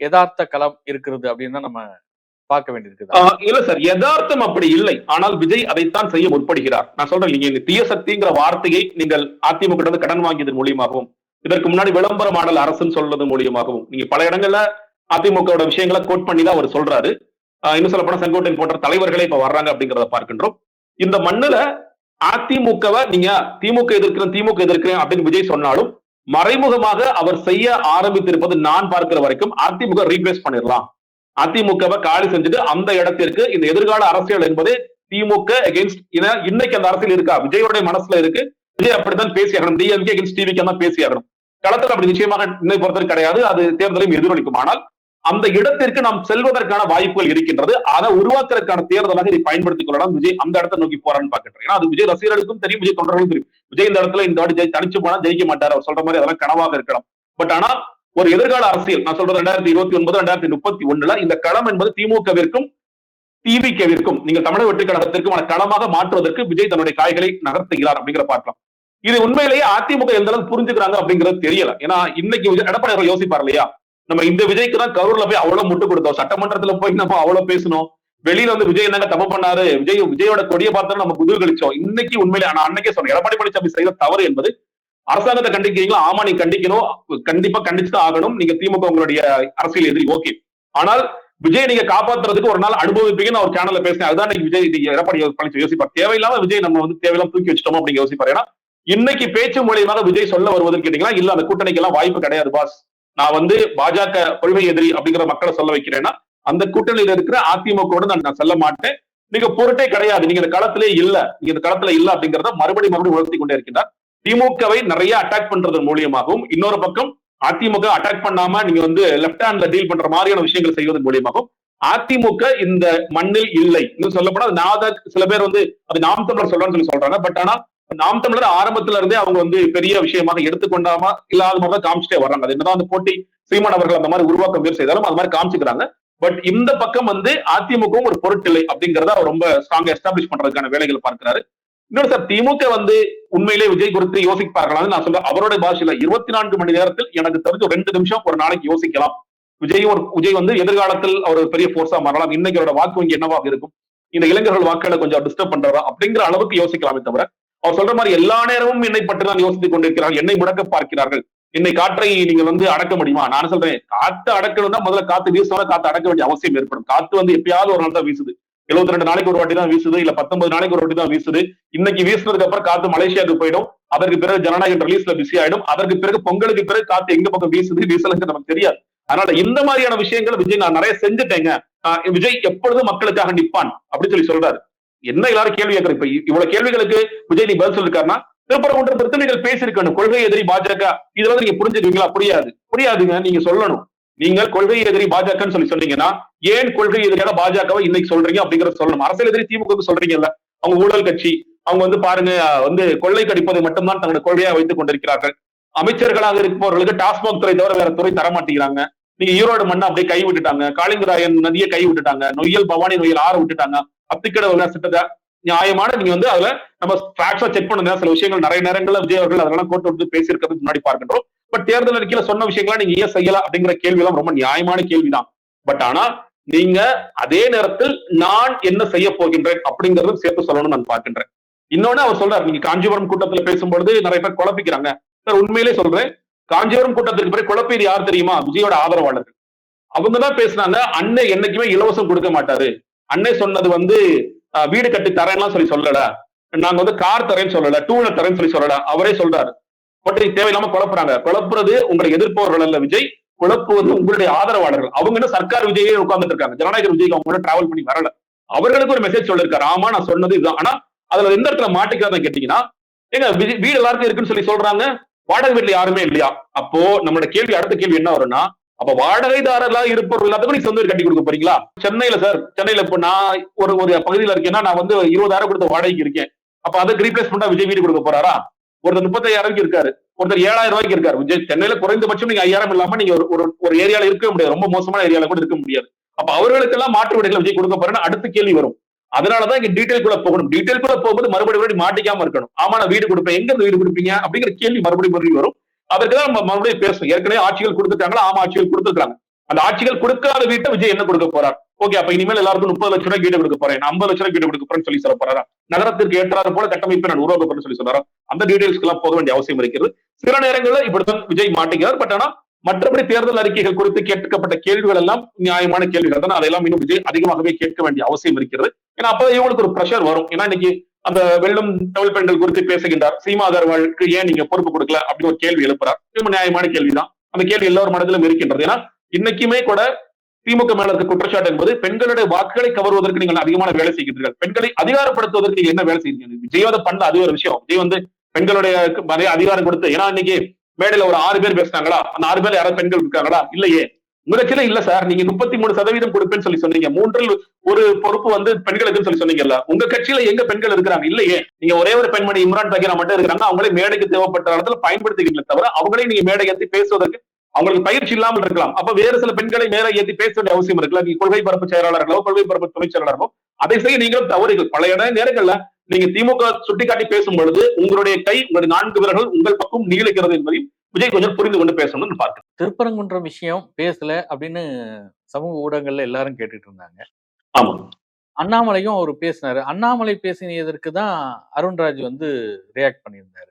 Speaker 1: யதார்த்த களம் இருக்கிறது அப்படின்னு நம்ம பார்க்க
Speaker 2: வேண்டியிருக்கு இல்ல சார் யதார்த்தம் அப்படி இல்லை. ஆனால் விஜய் அதைத்தான் செய்ய முற்படுகிறார். நான் சொல்றேன் நீங்க இந்த தீய சக்திங்கிற வார்த்தையை நீங்கள் அதிமுக இருந்து கடன் வாங்கியதன் மூலியமாகவும் இதற்கு முன்னாடி விளம்பர மாடல் அரசுன்னு சொல்றது மூலியமாகவும் நீங்க பல இடங்கள்ல அதிமுகவோட விஷயங்களை கோட் பண்ணி தான் அவர் சொல்றாரு. ஆஹ் இன்னும் சொல்ல போனா செங்கோட்டையன் போன்ற தலைவர்களே இப்ப வர்றாங்க அப்படிங்கறத பார்க்கின்றோம். இந்த மண்ணுல அதிமுகவை நீங்க திமுக எதிர்க்கிறேன் திமுக எதிர்க்கிறேன் அப்படின்னு விஜய் சொன்னாலும் மறைமுகமாக அவர் செய்ய ஆரம்பித்திருப்பது நான் பார்க்கிற வரைக்கும் அதிமுக ரீப்ளேஸ் பண்ணிடலாம். அதிமுகவை காலி செஞ்சுட்டு அந்த இடத்திற்கு இந்த எதிர்கால அரசியல் என்பது திமுக அகேன்ஸ்ட் இன்னைக்கு அந்த அரசியல் இருக்கா? விஜயோடைய மனசுல இருக்கு. விஜய் அப்படித்தான் பேசியாகணும் டிஎம்கே அகேன்ஸ்ட் டிவிக்கு தான் பேசியாகணும் களத்தில் அப்படி நிச்சயமாக இன்னை பொறுத்தவரை கிடையாது. அது தேர்தலையும் எதிரொலிக்கும். ஆனால் அந்த இடத்திற்கு நாம் செல்வதற்கான வாய்ப்புகள் இருக்கின்றது. அதை உருவாக்குறதுக்கான தேர்தலாக இதை பயன்படுத்திக் கொள்ளலாம். விஜய் அந்த இடத்தை நோக்கி போறான்னு பாக்கிட்டு ஏன்னா அது விஜய் ரசிகர்களுக்கும் தெரியும். விஜய் தொண்டர்களுக்கும் தெரியும். விஜய் இந்த இடத்துல இந்த வாட்டி தனிச்சு போனா ஜெயிக்க மாட்டார். அவர் சொல்ற மாதிரி அதெல்லாம் கனவாக இருக்கலாம். பட் ஆனா ஒரு எதிர்கால அரசியல் நான் சொல்றது ரெண்டாயிரத்தி இருபத்தி ஒன்பது ரெண்டாயிரத்தி முப்பத்தி ஒண்ணுல இந்த களம் என்பது திமுகவிற்கும் டிவிகேவிற்கும் நீங்கள் தமிழக வெற்றி கழகத்திற்குமான களமாக மாற்றுவதற்கு விஜய் தன்னுடைய காய்களை நகர்த்துகிறார் அப்படிங்கிற பார்க்கலாம். இது உண்மையிலேயே அதிமுக எந்த அளவுக்கு புரிஞ்சுக்கிறாங்க அப்படிங்கிறது தெரியல. ஏன்னா இன்னைக்கு விஜய் எடப்பாடி அவர்கள் யோசிப்பார் இல்லையா? நம்ம இந்த விஜய்க்கு தான் கரூர்ல போய் அவ்வளவு முட்டு கொடுத்தோம். சட்டமன்றத்துல போய் நம்ம அவ்வளவு பேசணும் வெளியில வந்து விஜய் என்னங்க தப்பு பண்ணாரு? விஜய் விஜயோட கொடியை பார்த்தா நம்ம குதூகலிச்சோம் இன்னைக்கு உண்மையிலே ஆனா அன்னைக்கே சொன்னேன். எடப்பாடி பழனிசாமி செய்த தவறு என்பது அரசாங்கத்தை கண்டிக்கிறீங்களா ஆமா நீ கண்டிக்கணும் கண்டிப்பா கண்டிச்சு தான் ஆகணும். நீங்க திமுக உங்களுடைய அரசியல் எதிரி ஓகே. ஆனால் விஜய் நீங்க காப்பாத்துறதுக்கு ஒரு நாள் அனுபவிப்பீங்கன்னு ஒரு சேனல்ல பேசினேன். அதுதான் இன்னைக்கு விஜய் நீங்க எடப்பாடி பழனிசாமி யோசிப்பார். தேவையில்லாம விஜய் நம்ம வந்து தேவையில்லாம தூக்கி வச்சிட்டோம் அப்படிங்க யோசிப்பாரு. ஏன்னா இன்னைக்கு பேச்சு மூலியமாக விஜய் சொல்ல வருவதுன்னு கேட்டீங்கன்னா இல்ல அந்த கூட்டணிக்கு எல்லாம் வாய்ப்பு கிடையாது பாஸ். நான் வந்து பாஜக கொள்கை எதிரி அப்படிங்கிற மக்களை சொல்ல வைக்கிறேன்னா அந்த கூட்டணியில இருக்கிற அதிமுக நான் சொல்ல செல்ல மாட்டேன். நீங்க பொருட்டே கிடையாது. நீங்க இந்த களத்திலே இல்ல. நீங்க இந்த களத்துல இல்ல அப்படிங்கறத மறுபடியும் மறுபடியும் உணர்த்தி கொண்டே இருக்கின்றார் திமுகவை நிறைய அட்டாக் பண்றது மூலியமாகவும் இன்னொரு பக்கம் அதிமுக அட்டாக் பண்ணாம நீங்க வந்து லெப்ட் ஹேண்ட்ல டீல் பண்ற மாதிரியான விஷயங்கள் செய்வதன் மூலியமாகவும் அதிமுக இந்த மண்ணில் இல்லை. இன்னும் சொல்ல போனா நான் தான் சில பேர் வந்து அது நாம் தமிழர் சொல்றேன்னு சொல்லி சொல்றாங்க. பட் ஆனா நாம் தமிழர் ஆரம்பத்துல இருந்தே அவங்க வந்து பெரிய விஷயமாக எடுத்துக்கொண்டாம இல்லாத மாதிரி காமிச்சிட்டே வர்றாங்க. அது என்னதான் அந்த போட்டி சீமான் அவர்கள் அந்த மாதிரி உருவாக்க முயற்சி செய்தாலும் அது மாதிரி காமிச்சுக்கிறாங்க. பட் இந்த பக்கம் வந்து அதிமுகவும் ஒரு பொருட்டில்லை அப்படிங்கிறத அவர் ரொம்ப ஸ்ட்ராங்கா எஸ்டாப்ளிஷ் பண்றதுக்கான வேலைகள் பார்க்கிறாரு. இன்னொரு சார் திமுக வந்து உண்மையிலே விஜய் குறித்து யோசிப்பார்களான்னு நான் சொல்றேன். அவருடைய பாஷையில இருபத்தி நான்கு மணி நேரத்தில் எனக்கு தெரிஞ்சு ஒரு ரெண்டு நிமிஷம் ஒரு நாளைக்கு யோசிக்கலாம். விஜய் ஒரு விஜய் வந்து எதிர்காலத்தில் அவர் ஒரு பெரிய போர்ஸா மாறலாம். இன்னைக்கு அவரோட வாக்கு வங்கி என்னவாக இருக்கும்? இந்த இளைஞர்கள் வாக்குகளை கொஞ்சம் டிஸ்டர்ப் பண்றதா அப்படிங்கிற அளவுக்கு யோசிக்கலாமே தவிர அவர் சொல்ற மாதிரி எல்லா நேரமும் என்னை பற்றி தான் யோசித்துக் கொண்டிருக்கிறார்கள் என்னை முடக்க பார்க்கிறார்கள். என்னை காற்றை நீங்க வந்து அடக்க முடியுமா? நான் சொல்றேன் காத்து அடக்கணும்னா முதல்ல காத்து வீசுனா காத்து அடக்க வேண்டிய அவசியம் ஏற்படும். காத்து வந்து எப்பயாவது ஒரு நாள் தான் வீசுது. எழுபத்தி ரெண்டு நாளைக்கு ஒரு வாட்டி தான் வீசுது இல்ல பத்தொன்பது நாளைக்கு ஒரு வாட்டி தான் வீசுது. இன்னைக்கு வீசுனதுக்கு அப்புறம் காத்து மலேசியாவுக்கு போயிடும். அதற்கு பிறகு ஜனநாயகம் ரிலீஸ்ல பிஸி ஆயிடும். அதற்கு பிறகு பொங்கலுக்கு பிறகு காத்து எங்க பக்கம் வீசுது வீசலுக்கு நமக்கு தெரியாது. அதனால இந்த மாதிரியான விஷயங்களை விஜய் நான் நிறைய செஞ்சுட்டேங்க. விஜய் எப்பொழுதும் மக்களுக்காக நிப்பான் அப்படின்னு சொல்லி சொல்றாரு. என்ன எல்லாரும் கேள்வி கேட்கற இப்ப இவ்வளவு கேள்விகளுக்கு விஜய் நீ பதில் சொல்லிருக்காருன்னா திருப்பரங்குன்ற பிரச்சனைகள் பேசியிருக்கணும். கொள்கை எதிரி பாஜக. இதெல்லாம் வந்து நீங்க புரிஞ்சுக்குவீங்களா புரியாது. புரியாதுங்க. நீங்க சொல்லணும். நீங்கள் கொள்கை எதிரி பாஜகன்னு சொல்லி சொன்னீங்கன்னா ஏன் கொள்கை எதிரியான பாஜகவை இன்னைக்கு சொல்றீங்க அப்படிங்கறத சொல்லணும். அரசியல் எதிரி திமுக சொல்றீங்கல்ல. அவங்க ஊழல் கட்சி அவங்க வந்து பாருங்க வந்து கொள்ளை கடிப்பதை மட்டும்தான் தங்களுடைய கொள்கையா வைத்துக் கொண்டிருக்கிறார்கள். அமைச்சர்களாக இருப்பவர்களுக்கு டாஸ்மாக் துறை தவிர வேற துறை தர மாட்டேங்கிறாங்க. நீங்க ஈரோடு மண்ணை அப்படியே கை விட்டுட்டாங்க. காளிங்கராயன் நதியை கை விட்டுட்டாங்க. நொய்யல் பவானி நொய்யல் ஆற விட்டுட்டாங்க. அத்திக்கடை விளாசத்தை நியாயமான நீங்க வந்து அதுல நம்ம ஃபேக்ட்ஸா செக் பண்ணுங்க. சில விஷயங்கள் நிறைய நேரங்கள்ல விஜய் அவர்கள் அதெல்லாம் கோர்ட் வந்து பேசியிருக்கிறது முன்னாடி பார்க்கின்றோம். பட் தேர்தல் அறிக்கையில சொன்ன விஷயங்களா நீங்க ஏன் செய்யலாம் அப்படிங்கிற கேள்வி எல்லாம் ரொம்ப நியாயமான கேள்விதான். பட் ஆனா நீங்க அதே நேரத்தில் நான் என்ன செய்ய போகின்றேன் அப்படிங்கறதும் சேர்த்து சொல்லணும்னு நான் பார்க்கின்றேன். இன்னொன்னு அவர் சொல்றாரு நீங்க காஞ்சிபுரம் கூட்டத்துல பேசும்பொழுது நிறைய பேர் குழப்பிக்கிறாங்க. சார் உண்மையிலே சொல்றேன் காஞ்சிபுரம் கூட்டத்திற்கு பிறகு குழப்பியது யார் தெரியுமா? விஜயோட ஆதரவாளர்கள். அவங்க தான் அண்ணன் அன்னை என்னைக்குமே இலவசம் கொடுக்க மாட்டாரு. அன்னை சொன்னது வந்து வீடு கட்டி தரேன்லாம் சொல்லி சொல்லல. நாங்க வந்து கார் தரேன்னு சொல்லல டூ வீலர் தரேன்னு சொல்லி சொல்லல. அவரே சொல்றாரு. பட் தேவையில்லாம குழப்புறாங்க. குழப்புறது உங்களை எதிர்ப்பவர்கள் அல்ல விஜய். குழப்புவது உங்களுடைய ஆதரவாளர்கள். அவங்க என்ன சர்க்கார் விஜயே உட்கார்ந்துட்டு இருக்காங்க. ஜனநாயக விஜய் அவங்க கூட டிராவல் பண்ணி வரல. அவர்களுக்கு ஒரு மெசேஜ் சொல்லிருக்காரு. ஆமா நான் சொன்னது இதுதான். ஆனா அதுல எந்த இடத்துல மாட்டிக்கிறதா கேட்டீங்கன்னா ஏங்க வீடு எல்லாருக்கும் இருக்குன்னு சொல்லி சொல்றாங்க. வாடகை வீட்டுல யாருமே இல்லையா? அப்போ நம்மளோட கேள்வி அடுத்த கேள்வி என்ன வரும்னா அப்ப வாடகைதாரர்களா இருப்பவர்கள் எல்லாத்துக்கும் நீங்க சொந்த வீடு கட்டி கொடுக்க போறீங்களா? சென்னையில சார் சென்னையில இப்ப நான் ஒரு ஒரு பகுதியில இருக்கேன்னா நான் வந்து இருபதாயிரம் கொடுத்த வாடகைக்கு இருக்கேன். அப்ப அதுக்கு பண்ணா விஜய் வீடு கொடுக்க போறாரா? ஒருத்தர் முப்பத்தாயிரம் இருக்காரு. ஒருத்தர் ஏழாயிரம் ரூபாய்க்கு இருக்காரு. விஜய் சென்னையில குறைந்தபட்சம் நீங்க ஐயாயிரம் இல்லாம நீங்க ஒரு- ஒரு ஏரியால இருக்க முடியாது. ரொம்ப மோசமான ஏரியால கூட இருக்க முடியாது. அப்ப அவர்களுக்கெல்லாம் மாற்று விடைகளை விஜய் கொடுக்க போறேன்னு அடுத்த கேள்வி வரும். அதனாலதான் இங்க டீட்டெயில் கூட போகணும். டீட்டெயில் கூட போகும்போது மறுபடியும் மறுபடியும் மாட்டிக்காம இருக்கணும். ஆமா நான் வீடு கொடுப்பேன். எங்க இருந்து வீடு கொடுப்பீங்க? அப்படிங்கிற கேள்வி மறுபடியும் மறுபடியும் வரும். அதற்கு தான் நம்ம மறுபடியும் பேசணும். ஏற்கனவே ஆட்சிகள் கொடுத்துட்டாங்களா? ஆமா ஆட்சிகள் கொடுத்துருக்காங்க அந்த ஆட்சிகள் கொடுக்காத வீட்டை விஜய் என்ன கொடுக்க போறார்? ஓகே அப்ப இனிமேல் எல்லாருக்கும் முப்பது லட்சம் ரூபாய் வீடு கொடுக்க போறேன். ஐம்பது லட்சம் ரூபாய் வீடு கொடுக்க போறேன்னு சொல்லி சொல்ல போறாரா? நகரத்திற்கு ஏற்றாறு போல கட்டமைப்பை நான் உருவாக்க போறேன்னு சொல்லி சொல்றாரா? அந்த டீடைல்ஸ்க்கு எல்லாம் போக வேண்டிய அவசியம் இருக்கிறது. சில நேரங்களில் இப்படித்தான் விஜய் மாட்டேங்கிறார் பட் ஆனா மற்றபடி தேர்தல் அறிக்கைகள் குறித்து கேட்கப்பட்ட கேள்விகள் எல்லாம் நியாயமான கேள்விகள் தான். அதெல்லாம் இன்னும் விஜய் அதிகமாகவே கேட்க வேண்டிய அவசியம் இருக்கிறது. ஏன்னா அப்பதான் இவங்களுக்கு ஒரு ப்ரெஷர் வரும். ஏன்னா இன்னைக்கு அந்த வெள்ளம் தமிழ் பெண்கள் குறித்து பேசுகின்றார். சீமா அகர்வாலுக்கு ஏன் நீங்க பொறுப்பு கொடுக்கல அப்படின்னு ஒரு கேள்வி எழுப்புறார். திரும்ப நியாயமான கேள்விதான். அந்த கேள்வி எல்லோரும் மனதிலும் இருக்கின்றது. ஏன்னா இன்னைக்குமே கூட திமுக மேல இருக்க குற்றச்சாட்டு என்பது பெண்களுடைய வாக்குகளை கவருவதற்கு நீங்கள் அதிகமான வேலை செய்கிறீர்கள் பெண்களை அதிகாரப்படுத்துவதற்கு நீங்க என்ன வேலை செய்கிறீர்கள்? விஜயோட பண்ண அது ஒரு விஷயம். விஜய் வந்து பெண்களுடைய அதிகாரம் கொடுத்து ஏன்னா இன்னைக்கு மேடையில ஒரு ஆறு பேர் பேசுனாங்களா? அந்த ஆறு பேர் யாராவது பெண்கள் இருக்காங்களா? இல்லையே. உங்க இல்ல சார். நீங்க முப்பத்தி மூணு சதவீதம் கொடுப்பேன்னு சொல்லி சொன்னீங்க. மூன்றில் ஒரு பொறுப்பு வந்து பெண்களுக்குன்னு சொல்லி சொன்னீங்கல்ல. உங்க கட்சியில எங்க பெண்கள் இருக்கிறாங்க? இல்லையே. நீங்க ஒரே ஒரு பெண்மணி இம்ரான் பகீரா மட்டும் இருக்கிறாங்க அவங்களே மேடைக்கு தேவைப்பட்ட இடத்துல பயன்படுத்திக்கிட்டே தவிர அவங்களே நீங்க மேடை ஏற்றி பேசுவதற்கு அவங்களுக்கு பயிற்சி இல்லாமல் இருக்கலாம். அப்ப வேறு சில பெண்களை மேலே ஏற்றி பேச வேண்டிய அவசியம் இருக்குல்ல? நீங்க கொள்கை பரப்பு செயலாளர்களோ கொள்கை பரப்பு துணை செயலாளர்களோ அதை செய்ய நீங்களும் தவறுகள். பல இட நேரங்கள்ல நீங்க திமுக சுட்டிக்காட்டி பேசும் பொழுது உங்களுடைய கை உங்களுடைய நான்கு விரல்கள் உங்கள் பக்கம் நீளிக்கிறது என்பதையும் விஜய் கொஞ்சம் புரிந்து கொண்டு பேசணும்னு பார்க்கிறேன்.
Speaker 1: திருப்பரங்குன்றம் விஷயம் பேசல அப்படின்னு சமூக ஊடகங்கள்ல எல்லாரும் கேட்டுட்டு இருந்தாங்க.
Speaker 2: ஆமா.
Speaker 1: அண்ணாமலையும் அவர் பேசினாரு. அண்ணாமலை பேசினதற்கு தான் அருண்ராஜ் வந்து ரியாக்ட் பண்ணியிருந்தாரு.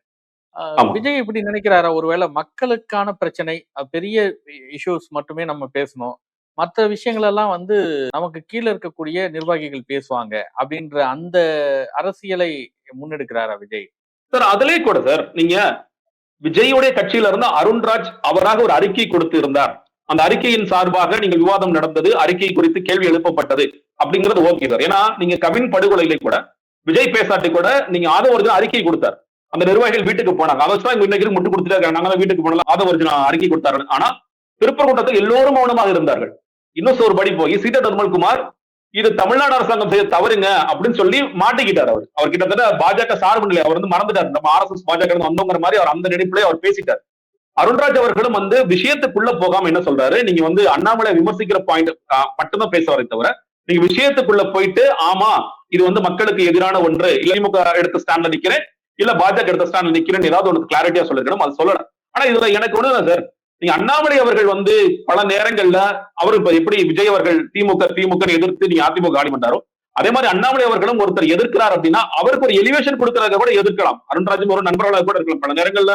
Speaker 1: விஜய் இப்படி நினைக்கிறாரா? ஒருவேளை மக்களுக்கான பிரச்சனை பெரிய இஷ்யூஸ் மட்டுமே நம்ம பேசணும். மற்ற விஷயங்கள் எல்லாம் வந்து நமக்கு கீழே இருக்கக்கூடிய நிர்வாகிகள் பேசுவாங்க அப்படின்ற அந்த அரசியலை முன்னெடுக்கிறாரா விஜய்?
Speaker 2: சார் அதுலயே கூட சார் நீங்க விஜயுடைய கட்சியில இருந்து அருண்ராஜ் அவராக ஒரு அறிக்கை கொடுத்து இருந்தார் அந்த அறிக்கையின் சார்பாக நீங்க விவாதம் நடந்தது அறிக்கை குறித்து கேள்வி எழுப்பப்பட்டது அப்படிங்கிறது ஓகே சார். ஏன்னா நீங்க கவின் படுகொலையிலே கூட விஜய் பேசாட்டி கூட நீங்க ஆதவர்ஜுன் அறிக்கை கொடுத்தார். அந்த நிர்வாகிகள் வீட்டுக்கு போனாங்க. அதை வச்சு இன்னைக்கு முட்டு கொடுத்துட்டே இருக்காங்க. நாங்க தான் வீட்டுக்கு போனோம் ஆதவர்ஜுன் அறிக்கை கொடுத்தாரு. ஆனா திருப்பரங்குன்றத்தில் எல்லோரும் மௌனமாக இருந்தார்கள். இன்னும் ஒரு படி போய் சீதா நிர்மல்குமார் இது தமிழ்நாடு அரசாங்கம் செய்ய தவறுங்க அப்படின்னு சொல்லி மாட்டிக்கிட்டார் அவர். அவர் கிட்டத்தட்ட பாஜக சார்பு நிலை அவர் வந்து மறந்துட்டார். நம்ம ஆர்எஸ்எஸ் பாஜக இருந்து வந்தோங்கிற மாதிரி அவர் அந்த நினைப்புலயே அவர் பேசிட்டார். அருண்ராஜ் அவர்களும் வந்து விஷயத்துக்குள்ள போகாம என்ன சொல்றாரு? நீங்க வந்து அண்ணாமலை விமர்சிக்கிற பாயிண்ட் மட்டும்தான் பேசுவாரே தவிர நீங்க விஷயத்துக்குள்ள போயிட்டு ஆமா இது வந்து மக்களுக்கு எதிரான ஒன்று இல்ல திமுக எடுத்த ஸ்டாண்ட்ல நிக்கிறேன் இல்ல பாஜக எடுத்த ஸ்டாண்ட்ல நிக்கிறேன்னு ஏதாவது ஒன்று கிளாரிட்டியா சொல்லிருக்கணும் அது சொல்லலாம் ஆனா இதுல எனக்கு ஒண்ணு சார் நீங்க அண்ணாமலை அவர்கள் வந்து பல நேரங்கள்ல அவர் இப்ப எப்படி விஜய் அவர்கள் திமுக திமுக எதிர்த்து நீங்க அதிமுக ஆடி பண்ணாரோ அதே மாதிரி அண்ணாமலை அவர்களும் ஒருத்தர் எதிர்க்கிறார் அப்படின்னா அவருக்கு ஒரு எலிவேஷன் கொடுக்கறத கூட எதிர்க்கலாம். அருண்ராஜன் ஒரு நண்பர்களாக கூட இருக்கலாம். பல நேரங்கள்ல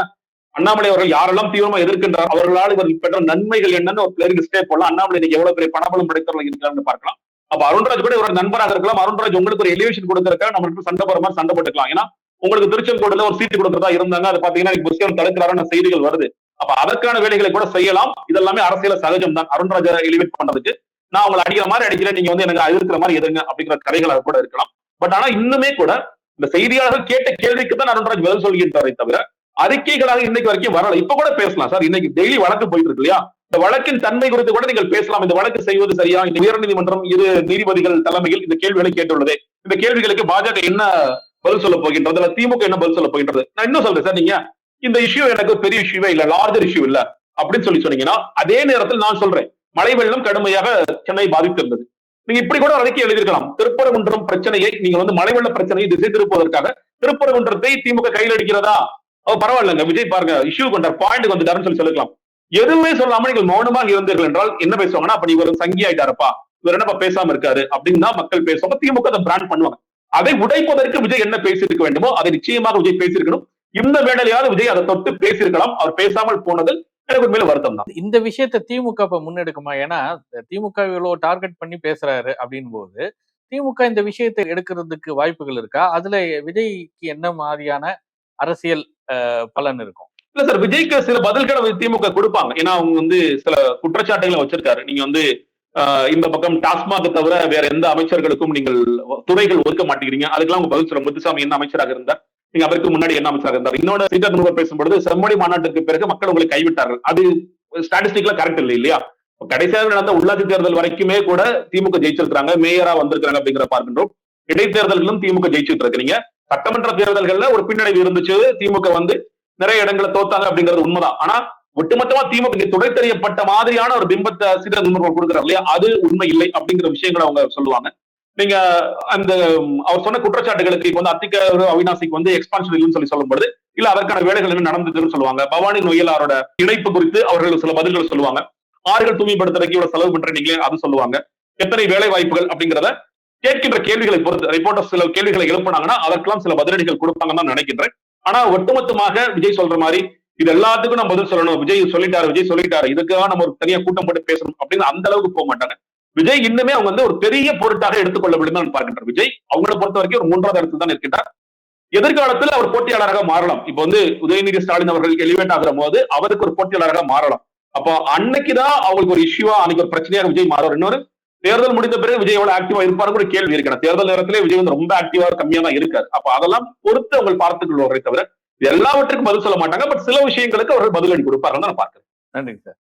Speaker 2: அண்ணாமலை அவர்கள் யாரெல்லாம் தீவிரமா எதிர்க்கின்றார் அவர்களால் இவர் பெற்ற நன்மைகள் என்னன்னு ஒரு பிளேயருக்கு லிஸ்டே போடலாம். அண்ணாமலை இன்னைக்கு எவ்வளவு பெரிய பணபலம் படைத்தவர்கள் இருக்கிறாங்கன்னு பார்க்கலாம். அப்ப அருண்ராஜ் கூட ஒரு நண்பராக இருக்கலாம். அருண்ராஜ் உங்களுக்கு ஒரு எலிவேஷன் கொடுக்கறதுக்காக நம்மளுக்கு சண்டை போற மாதிரி சண்டை போட்டுக்கலாம். ஏன்னா உங்களுக்கு திருச்செங்கோடுல ஒரு சீட்டு கொடுக்கறதா இருந்தாங்க. அது பாத்தீங்கன்னா இன்னைக்கு தடுக்கிறாரான செய்திகள் வருது. அப்ப அதற்கான வேலைகளை கூட செய்யலாம். இதெல்லாமே அரசியல சகஜம் தான் அருண்ராஜ எலிவேட் பண்றதுக்கு நான் உங்களை அடிக்கிற மாதிரி அடிக்கிறேன் நீங்க வந்து எனக்கு எதிர்க்கிற மாதிரி எதுங்க அப்படிங்கிற கதைகளாக கூட இருக்கலாம். பட் ஆனா இன்னுமே கூட இந்த செய்தியாளர்கள் கேட்ட கேள்விக்கு தான் அருண்ராஜ் பதில் சொல்கின்றாரே தவிர அறிக்கைகளாக இன்னைக்கு வரைக்கும் வரல. இப்ப கூட பேசலாம் சார். இன்னைக்கு டெய்லி வழக்கு போயிட்டு இருக்கு இல்லையா? இந்த வழக்கின் தன்மை குறித்து கூட நீங்கள் பேசலாம். இந்த வழக்கு செய்வது சரியா? இந்த உயர்நீதிமன்றம் இரு நீதிபதிகள் தலைமையில் இந்த கேள்விகளை கேட்டுள்ளது. இந்த கேள்விகளுக்கு பாஜக என்ன பதில் சொல்ல போகின்றது? இல்ல திமுக என்ன பதில் சொல்ல போகின்றது? நான் இன்னும் சொல்றேன் சார் நீங்க. இந்த இஷ்யூ எனக்கு பெரிய இஷ்யூவே இல்ல லார்ஜர் இஷ்யூ இல்ல அப்படின்னு சொல்லி சொன்னீங்கன்னா அதே நேரத்தில் நான் சொல்றேன். மழை வெள்ளம் கடுமையாக சென்னை பாதித்திருந்தது. நீங்க இப்படி கூட அறிக்கை எழுதியிருக்கலாம். திருப்பரங்குன்றம் பிரச்சனையை நீங்க வந்து மழை வெள்ள பிரச்சனையை திசை திருப்புவதற்காக திருப்பரங்குன்றத்தை திமுக கையில் அடிக்கிறதா பரவாயில்லைங்க. விஜய் பாருங்க இஷ்யூ கொண்டார் பாயிண்ட் வந்துட்டாருன்னு சொல்லி சொல்லிக்கலாம் எதுவுமே சொல்லாம நீங்கள் மௌனமாக இருந்தீர்கள் என்றால் என்ன பேசுவாங்கன்னா அப்ப இவர் சங்கி ஆயிட்டாரப்பா. இவர் என்னப்பா பேசாம இருக்காரு? அப்படின்னு தான் மக்கள் பேசுவாங்க. திமுக அதை பிராண்ட் பண்ணுவாங்க. அதை உடைப்பதற்கு விஜய் என்ன பேசியிருக்க வேண்டுமோ அதை நிச்சயமாக விஜய் பேசியிருக்கணும். இந்த வேளையிலாவது விஜய் அதை தொட்டு பேசியிருக்கலாம். அவர் பேசாமல் போனது எனக்கு உண்மையில வருத்தம் தான்.
Speaker 1: இந்த விஷயத்தை திமுக இப்ப முன்னெடுக்குமா? ஏன்னா திமுக இவ்வளவு டார்கெட் பண்ணி பேசுறாரு அப்படின் போது திமுக இந்த விஷயத்தை எடுக்கிறதுக்கு வாய்ப்புகள் இருக்கா? அதுல விஜய்க்கு என்ன மாதிரியான அரசியல் பலன் இருக்கும்?
Speaker 2: இல்ல சார் விஜய்க்கு சில பதில்களை திமுக கொடுப்பாங்க. ஏன்னா அவங்க வந்து சில குற்றச்சாட்டுகளை வச்சிருக்காரு. நீங்க வந்து இந்த பக்கம் டாஸ்மாக் தவிர வேற எந்த அமைச்சர்களுக்கும் நீங்கள் துறைகள் ஒதுக்க மாட்டேங்கிறீங்க. அதுக்கெல்லாம் உங்க பதில் சொல்ல முத்துசாமி என்ன அமைச்சராக இருந்தார்? நீங்க அவருக்கு முன்னாடி என்ன அமைச்சராக இருந்தார் இன்னொரு சீதா நூறு பேசும்பொழுது செம்மொழி மாநாட்டுக்கு பிறகு மக்கள் உங்களை கைவிட்டார்கள். அது ஸ்டாட்டிஸ்டிக்ல கரெக்ட் இல்லை இல்லையா? கடைசியாக நடந்த உள்ளாட்சி தேர்தல் வரைக்குமே கூட திமுக ஜெயிச்சிருக்காங்க மேயரா வந்திருக்கிறாங்க அப்படிங்கிற பார்க்கின்றோம். இடைத்தேர்தல்களும் திமுக ஜெயிச்சுட்டு இருக்கிறீங்க சட்டமன்ற தேர்தல்கள்ல ஒரு பின்னடைவு இருந்துச்சு திமுக வந்து நிறைய இடங்களை தோத்தாங்க அப்படிங்கிறது உண்மைதான். ஆனா ஒட்டுமொத்தமா திமுக துடை தெரியப்பட்ட மாதிரியான ஒரு பிம்பத்தை சீதா நூறு கொடுக்குறாரு இல்லையா? அது உண்மை இல்லை அப்படிங்கிற விஷயங்களை அவங்க சொல்லுவாங்க. நீங்க அந்த அவர் சொன்ன குற்றச்சாட்டுகளுக்கு இப்போ வந்து அத்திக்க அவினாசிக்கு வந்து எக்ஸ்பான்ஷன் இல்லைன்னு சொல்லி சொல்லும்போது இல்ல அதற்கான வேலைகள் என்ன நடந்ததுன்னு சொல்லுவாங்க. பவானி நொய்யலாரோட இணைப்பு குறித்து அவர்கள் சில பதில்கள் சொல்லுவாங்க. ஆறுகள் தூய்மைப்படுத்துறதுக்கு இவ்வளவு செலவு பண்றீங்களே அது சொல்லுவாங்க. எத்தனை வேலை வாய்ப்புகள் அப்படிங்கிறத கேட்கின்ற கேள்விகளை பொறுத்து ரிப்போர்ட்டர் சில கேள்விகளை எழுப்புனாங்கன்னா அதற்கெல்லாம் சில பதிலடிகள் கொடுப்பாங்கன்னு தான் நினைக்கின்றேன். ஆனா ஒட்டுமொத்தமாக விஜய் சொல்ற மாதிரி இது எல்லாத்துக்கும் நம்ம பதில் சொல்லணும். விஜய் சொல்லிட்டாரு விஜய் சொல்லிட்டாரு. இதுக்காக நம்ம ஒரு தனியா கூட்டம் போட்டு பேசணும் அப்படின்னு அந்த அளவுக்கு போக மாட்டாங்க. விஜய் இன்னுமே அவங்க வந்து ஒரு பெரிய பொருட்டாக எடுத்துக்கொள்ள வேண்டும் தான் பார்க்கின்றார் விஜய் அவங்கள பொறுத்த வரைக்கும் ஒரு மூன்றாவது இடத்துல தான் இருக்கின்றார் எதிர்காலத்தில் அவர் போட்டியாளராக மாறலாம். இப்ப வந்து உதயநிதி ஸ்டாலின் அவர்கள் எலிவேட் ஆகிற போது அவருக்கு ஒரு போட்டியாளராக மாறலாம். அப்போ அன்னைக்குதான் அவங்களுக்கு ஒரு இஷ்யூவா அன்னைக்கு ஒரு பிரச்சனையாக விஜய் மாறுவார். இன்னொரு தேர்தல் முடிந்த பிறகு விஜய் எவ்வளவு ஆக்டிவா இருப்பாரு கூட கேள்வி இருக்கிறார். தேர்தல் நேரத்திலே விஜய் வந்து ரொம்ப ஆக்டிவா கம்மியா தான் இருக்காரு. அப்ப அதெல்லாம் பொறுத்து அவங்க பார்த்துக் கொள்வாரே தவிர எல்லாவற்றுக்கும் பதில் சொல்ல மாட்டாங்க. பட் சில விஷயங்களுக்கு அவர்கள் பதிலடி கொடுப்பார்கள் நான் பார்க்கிறேன்.
Speaker 1: நன்றிங்க சார்.